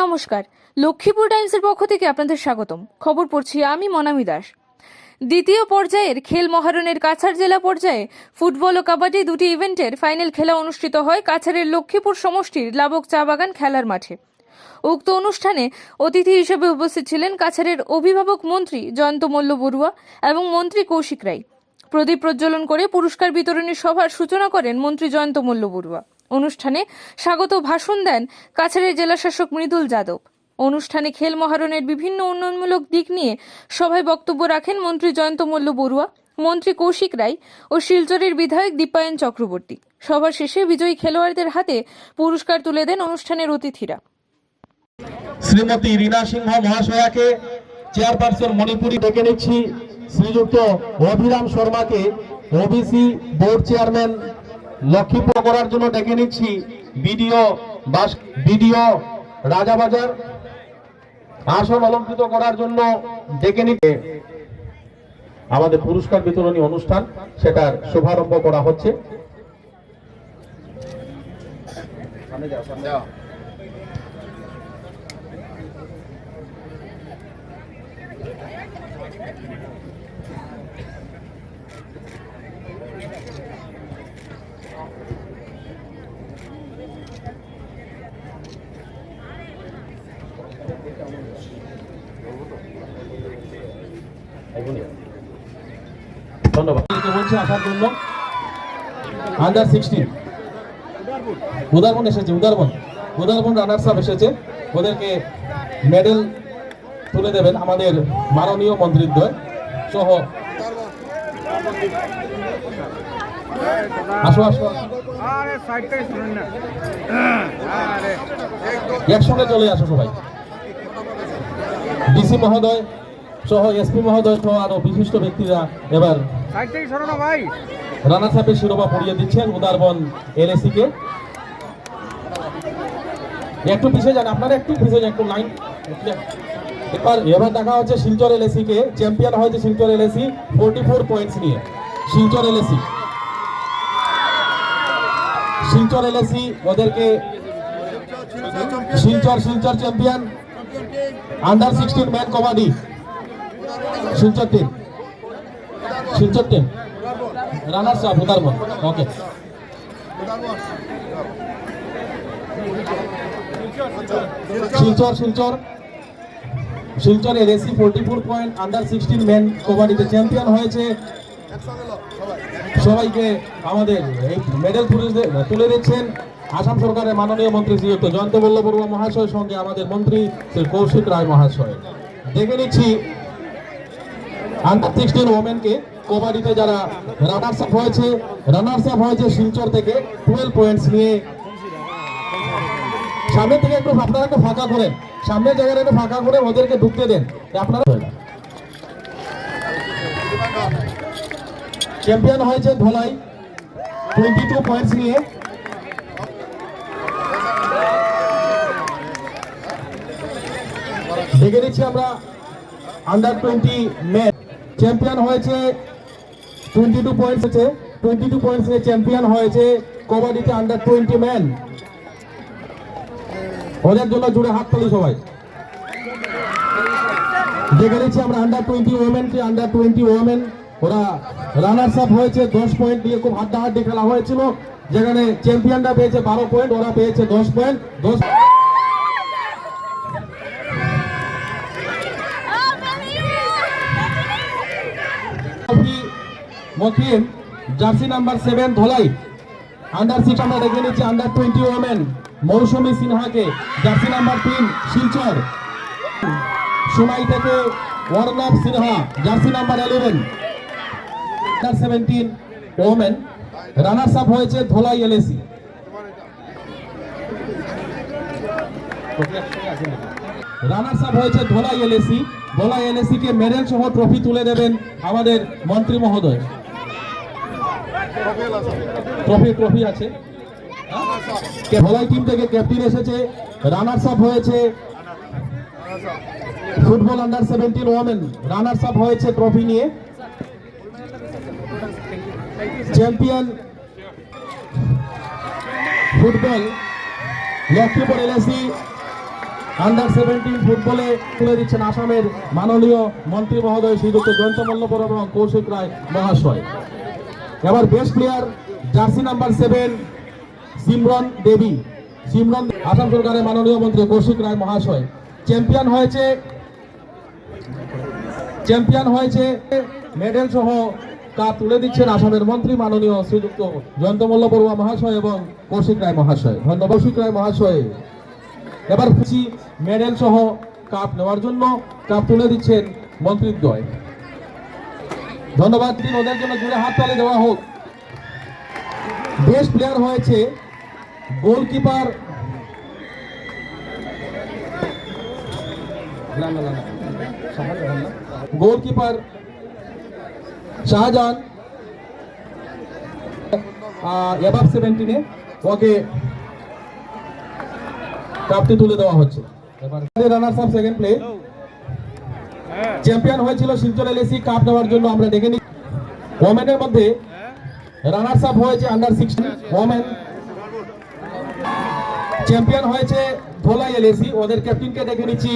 নমস্কার। লক্ষ্মীপুর টাইমসের পক্ষ থেকে আপনাদের স্বাগতম। খবর পড়ছি আমি মনামি দাস। দ্বিতীয় পর্যায়ের খেল মহারণের কাছাড় জেলা পর্যায়ে ফুটবল ও কাবাডি দুটি ইভেন্টের ফাইনাল খেলা অনুষ্ঠিত হয় কাছাড়ের লক্ষ্মীপুর সমষ্টির লাবক চা বাগান খেলার মাঠে। উক্ত অনুষ্ঠানে অতিথি হিসেবে উপস্থিত ছিলেন কাছাড়ের অভিভাবক মন্ত্রী জয়ন্ত মল্ল বড়ুয়া এবং মন্ত্রী কৌশিক রায়। প্রদীপ প্রজ্বলন করে পুরস্কার বিতরণী সভার সূচনা করেন মন্ত্রী জয়ন্ত মল্ল বড়ুয়া। অনুষ্ঠানে স্বাগত ভাষণ দেন কাছাড়ের জেলাশাসক মৃদুল যাদব। অনুষ্ঠানে খেল মহারণের বিভিন্ন উন্নয়নমূলক দিক নিয়ে সভায় বক্তব্য রাখেন মন্ত্রী জয়ন্ত মল্ল বড়ুয়া, মন্ত্রী কৌশিক রায় ও শিলচরের বিধায়ক দীপায়ন চক্রবর্তী। সভা শেষে বিজয়ী খেলোয়াড়দের হাতে পুরস্কার তুলে দেন অনুষ্ঠানের অতিথিরা। শ্রীমতী রীনা সিংহ মহাশয়াকে চেয়ারপারসন মণিপুরি ডেকে নিচ্ছি। শ্রীযুক্ত অভিরাম শর্মাকে ওবিসি বোর্ড চেয়ারম্যান লক্ষ্মীপুর করার জন্য ডেকে নিচ্ছি বিডিও বাস, বিডিও রাজাবাজার। আসন অলঙ্কৃত করার জন্য ডেকে নিতে আমাদের পুরস্কার বিতরণী অনুষ্ঠান, সেটার শুভারম্ভ করা হচ্ছে। ধন্যবাদ। বলছি আসার জন্য। আন্ডার সিক্সটিন উদারবন এসেছে উদারবন। উদারবন রানার্স আপ এসেছে। ওদেরকে মেডেল তুলে দেবেন আমাদের মাননীয় মন্ত্রীদ্বয় সহ। আসো আসো। একসঙ্গে চলে আসো সবাই। ডিসি মহোদয় সহ এসপি মহোদয় সহ আরও বিশিষ্ট ব্যক্তিরা এবার রানা সাহেবের শিরোপা পড়িয়ে দিচ্ছেন উদারবন এলএসি কে। একটু পিছিয়ে যান আপনারা একটু পিছিয়ে যান একটু লাইন এবার এবার দেখা হচ্ছে শিলচর এলএসি কে চ্যাম্পিয়ন হয়েছে Silchar LAC forty four points নিয়ে। শিলচর এলএসি শিলচর এলএসি ওদেরকে Silchar Silchar champion under sixteen man kabaddi Silchar team Silchar team runners up Udharbond ওকে Silchar Silchar. Silchar LAC forty four point under sixteen men কবাডিতে champion হয়েছে। সবাইকে আমাদের এই medal তুলে দিচ্ছেন আসাম সরকারের মাননীয় মন্ত্রী শ্রীযুক্ত জয়ন্ত বল্লভ বড়ুয়া মহাশয় সঙ্গে আমাদের মন্ত্রী শ্রী কৌশিক রায় মহাশয়। দেখে নিচ্ছি আন্ডার সিক্সটিন ওমেনকে কবাডিতে যারা রানার্স আপ হয়েছে রানার্স আপ হয়েছে শিলচর থেকে টুয়েলভ পয়েন্টস নিয়ে। সামনে থেকে একটু আপনারা একটু ফাঁকা করেন সামনের জায়গাটা একটু ফাঁকা করে ওদেরকে ঢুকতে দেন। আপনারা চ্যাম্পিয়ন হয়েছে ধোলাই টোয়েন্টি টু পয়েন্টস নিয়ে। দেখে নিচ্ছি আমরা আন্ডার টোয়েন্টি ম্যাচ চ্যাম্পিয়ন হয়েছে টোয়েন্টি টু পয়েন্টস আছে টোয়েন্টি টু পয়েন্টস নিয়ে চ্যাম্পিয়ন হয়েছে কবাডিতে আন্ডার টোয়েন্টি ম্যান ওদের জন্য জুড়ে হাততালি সবাই। দেখে নিচ্ছি আমরা আন্ডার টোয়েন্টি ওমেনকে আন্ডার টোয়েন্টি ওমেন ওরা রানার্স আপ হয়েছে, দশ পয়েন্ট দিয়ে খুব হাড্ডাহাড্ডি খেলা হয়েছিল। যেখানে চ্যাম্পিয়নরা পেয়েছে বারো পয়েন্ট ওরা পেয়েছে দশ পয়েন্ট দশ trophy Mokim jersey number seven, Dhalai. Under six আমরা ডেকে নিচ্ছি আন্ডার টোয়েন্টি ওমেন মৌসুমী সিনহাকে। জার্সি নাম্বার তিন, শিলচর। সুনাই থেকে Arnab Sinha, jersey number eleven under seventeen women runners up হয়েছে ধলাই এলএসি। রানার্স আপ হয়েছে ধলাই এলএসি। ধলাই এলএসি কে মেডেল সহ ট্রফি তুলে দেবেন আমাদের মন্ত্রী মহোদয়। ট্রফি ট্রফি আছে। কে ধলাই টিম থেকে ক্যাপ্টেন এসেছে রানার্স আপ হয়েছে। Football under seventeen women runners up হয়েছে ট্রফি নিয়ে। Champion football Lakshmipur LAC under seventeen ফুটবলে তুলে দিচ্ছেন আসামের মাননীয় মন্ত্রী মহোদয়, শ্রীযুক্ত জয়ন্ত মল্লপর এবং কৌশিক রায় মহাশয়। এবার best player jersey number seven Simran Devi Simran Assam সরকারের মাননীয় মন্ত্রী কৌশিক রায় মহাশয়। চ্যাম্পিয়ন হয়েছে চ্যাম্পিয়ন হয়েছে মেডেল সহ কাপ তুলে দিচ্ছেন আসামের মন্ত্রী মাননীয় শ্রীযুক্ত জয়ন্ত মল্ল বড়ুয়া মহাশয় এবং কৌশিক রায় মহাশয়। ধন্যবাদ। কৌশিক রায় মহাশয়, এবার খুশি মেডেল সহ কাপ নেওয়ার জন্য। কাপ তুলে দিচ্ছেন মন্ত্রীদ্বয়। ধন্যবাদ দিন ওদের জন্য জুড়ে হাত তালি দেওয়া হোক। বেস্ট প্লেয়ার হয়েছে গোলকিপার গোলকিপার শাহজাহান। এবার সেভেন্টিনে ওকে কাপটি তুলে দেওয়া হচ্ছে। Runners up second play champion হয়েছিল শিলচর এলএসি কাপ নেওয়ার জন্য আমরা দেখে নিই ওমেনের মধ্যে রানার্স আপ হয়েছে আন্ডার সিক্সটিন ওমেন চ্যাম্পিয়ন হয়েছে ধোলাই এলএসি ওদের ক্যাপ্টেনকে দেখে নিচ্ছি।